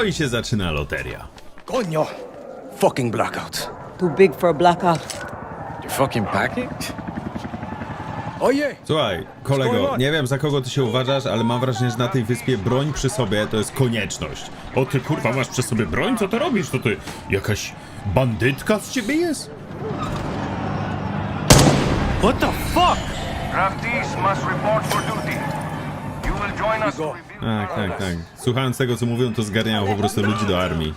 No i się zaczyna loteria. Coño! Fucking blackout. Too big for a blackout. You fucking packing? Oye! Słuchaj, kolego, nie wiem za kogo ty się uważasz, ale mam wrażenie, że na tej wyspie broń przy sobie to jest konieczność. O ty kurwa, masz przy sobie broń? Co ty robisz? To ty jakaś bandytka z ciebie jest? What the fuck? Draftees must report for duty. You will join us Go. Tak, tak, tak. Słuchając tego, co mówią, to zgarniają po prostu ludzi do armii.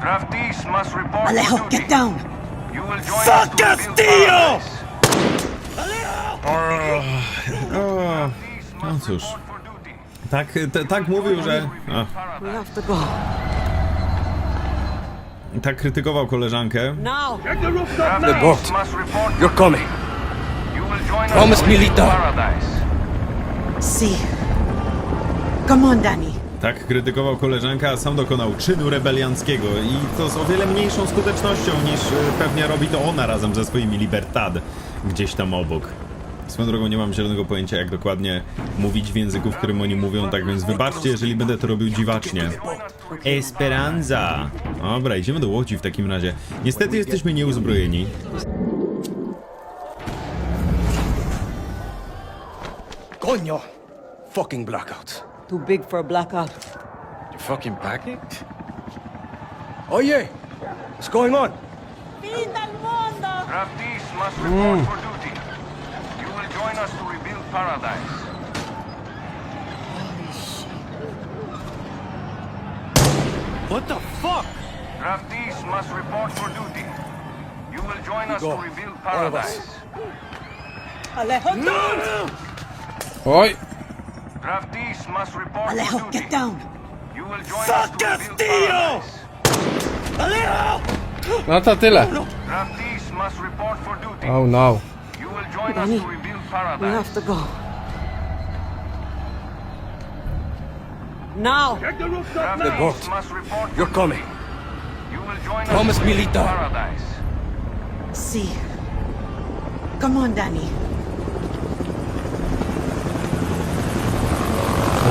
Draftees must report Alejo, for duty. get down! You will join Fuck us to rebuild Castillo! paradise. O, Draftees no must cóż. report for duty. Tak, te, tak mówił, że... A, We have to go. tak krytykował koleżankę. Now! Draftees must report for You're coming. You will join us Promise to me, rebuild Lita. paradise. See. Come on, Danny. Tak krytykował koleżankę, a sam dokonał czynu rebelianckiego i to z o wiele mniejszą skutecznością niż e, pewnie robi to ona razem ze swoimi Libertad gdzieś tam obok. Swoją drogą nie mam zielonego pojęcia jak dokładnie mówić w języku, w którym oni mówią, tak więc wybaczcie, jeżeli będę to robił dziwacznie. Esperanza! Dobra, idziemy do łodzi w takim razie. Niestety jesteśmy nieuzbrojeni. Coño! Fucking blackout. Too big for a blackout. You fucking packing? Oye! What's going on? Draftees must report mm. for duty. You will join us to rebuild paradise. What the fuck? Draftees must report for duty. You will join us Go. to rebuild All of us. paradise. Alejo, Oj! Draftees must report for Alejo, duty. get down! You will join Fuck us to Castillo! Alejo! No to tyle. Draftees must report for duty. Oh no. You will join Danny, us to rebuild We have to go. Now! Draftees boat. must report for You're coming. You will join Promise us to me, rebuild Lita. paradise. See. Come on, Danny.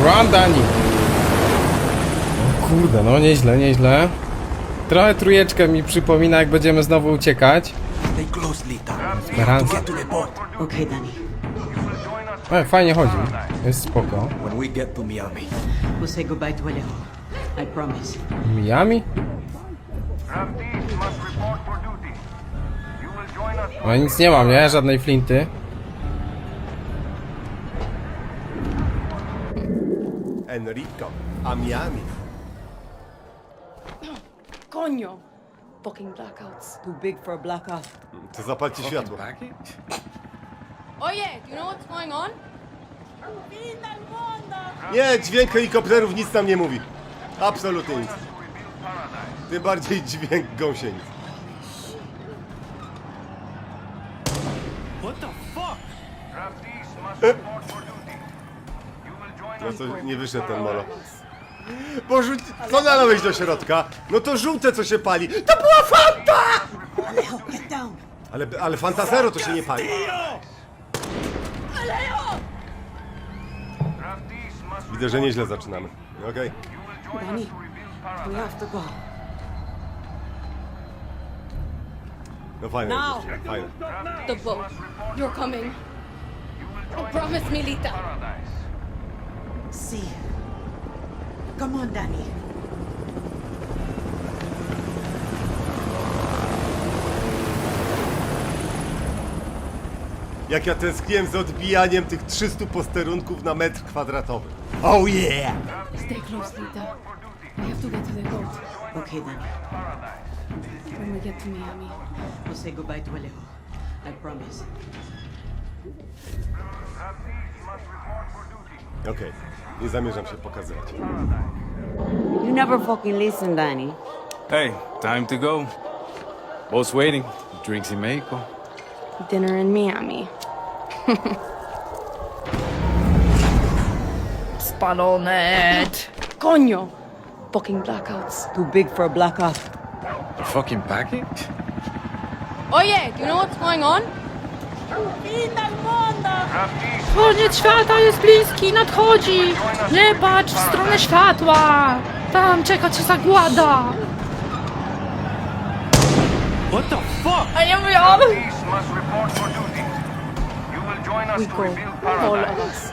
Run, Dani! O kurde, no nieźle, nieźle. Trochę trójeczkę mi przypomina, jak będziemy znowu uciekać. Stay close, Lita. Esperanza. Get to the boat. Okay, Danny. E, fajnie chodzi. Jest spoko. When we get to Miami. We'll say goodbye to Alejo. I promise. Miami? No nic nie mam, nie? Żadnej flinty. Enrico, a Miami. Coño! Fucking blackouts. Too big for a blackout. To zapalcie światło. Oye, do you know what's going on? Nie, dźwięk helikopterów nic nam nie mówi. Absolutnie nic. Tym bardziej dźwięk gąsienic. What the fuck? No to nie wyszedł ten molo. paradise. Bo rzuć... Co nalałeś do środka? No to żółte co się pali. To była Fanta! Alejo, get down! Ale, ale Fanta Zero to się nie pali. Must Widzę, że nieźle zaczynamy. Okej. Danny, we have to go. No fajne, fajne. The boat. You're coming. Oh, promise me, Lita. See. Come on, Danny. Jak ja tęskniłem z odbijaniem tych 300 posterunków na metr kwadratowy. Oh yeah! Stay close, Lita. We have to get to the boat. Okay, Danny. When we get to Miami. We'll say goodbye to Alejo. I promise. Okej, nie zamierzam się pokazywać. You never fucking listen, Danny. Hey, time to go. Boat's waiting. Drinks in Mexico. Dinner in Miami. Spalonet! Coño! Fucking blackouts. Too big for a blackout. You fucking packing? Oye, do you know what's going on? Koniec świata jest bliski, nadchodzi! Nie patrz w stronę światła! Tam czeka cię zagłada! What the fuck? A ja mówię, paradise.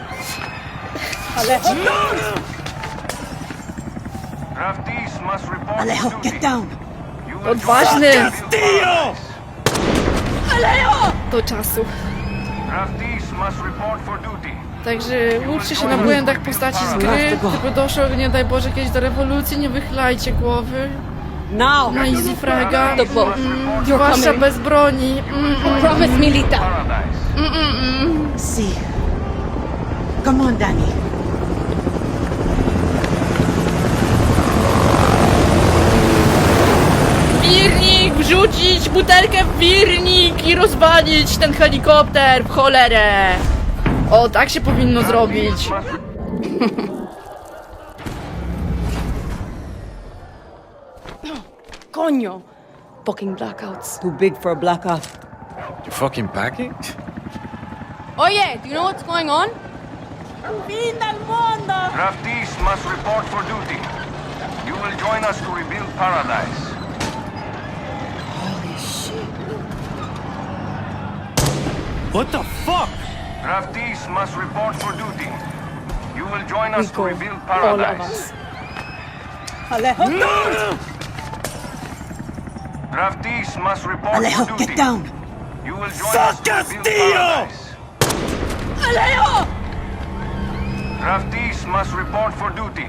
Draftees must report Alejo, duty. get down. Odważny! join Do czasu. Także uczcie się na błędach postaci z gry. Gdyby doszło, nie daj Boże, kiedyś do rewolucji, nie wychylajcie głowy. Now. Na easy fraga. The boat. Mm, You're zwłaszcza coming. bez broni. Mm, Promise me, Lita. Paradise. See. Come on, Danny. Wirnik! Wrzucić butelkę w wirnik i rozwalić ten helikopter w cholerę! O, tak się powinno zrobić. Coño. Fucking blackouts. Too big for a blackout. You fucking packing? Oh yeah, do you know what's going on? Draftees must report for duty. You will join us to rebuild paradise. What the fuck? Draftees must report for duty. You will join us to rebuild All of paradise. us. Draftees must report Alejo, for duty. get down. You will join us to rebuild paradise. Draftees must report for duty.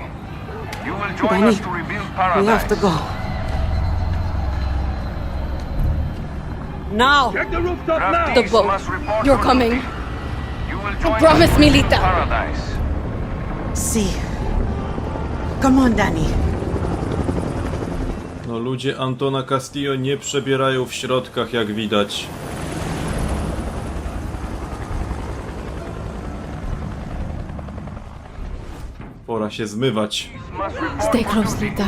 You will join Danny, us to rebuild paradise. We paradise. have to go. Now. The boat. You're coming. You will join Promise me, Lita. paradise. See. Come on, Danny. No ludzie Antona Castillo nie przebierają w środkach jak widać. Pora się zmywać. Stay close. Lita.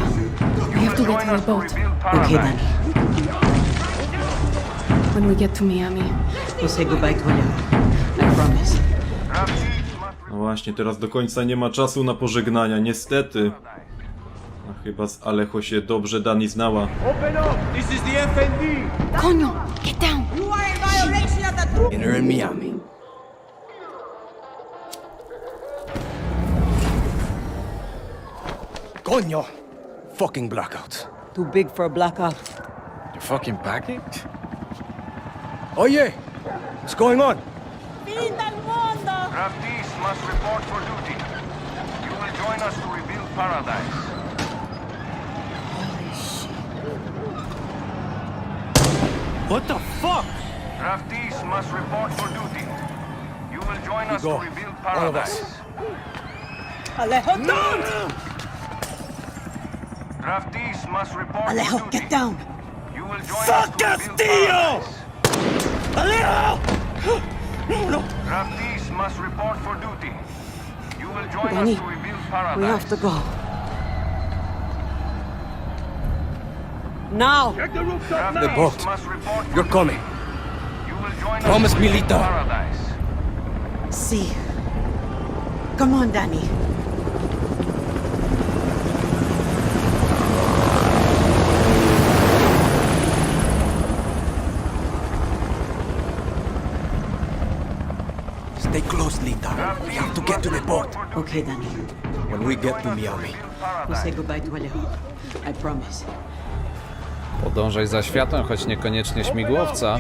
We have to get to the to boat Okay. Danny. When we get to Miami. We'll say goodbye to Alejo. I promise. No właśnie, teraz do końca nie ma czasu na pożegnania, niestety. A chyba z Alecho się dobrze Dani znała. Open up! This is the FND! Coño, get down. Dinner in Miami. Coño! Fucking blackouts. Too big for a blackout. You fucking packing? Oh yeah! What's going on? Draftees must report for duty. You will join us to rebuild paradise. What the fuck? Draftees must report for duty. You will join us go. to rebuild All of us. paradise. Draftees must report for Alejo, duty. get down. You will join us to rebuild paradise. Draftees must report for duty. You will join Danny, us to rebuild We have to go. Now. The Draftees boat. must report You're coming. You will join Promise us me, rebuild Lita. paradise. See. Come on, Danny. Stay close, Lita. We have to get to the boat. Okay, Danny. When we get to Miami. We'll say goodbye to Alejo. I promise. Podążaj za światłem, choć niekoniecznie śmigłowca.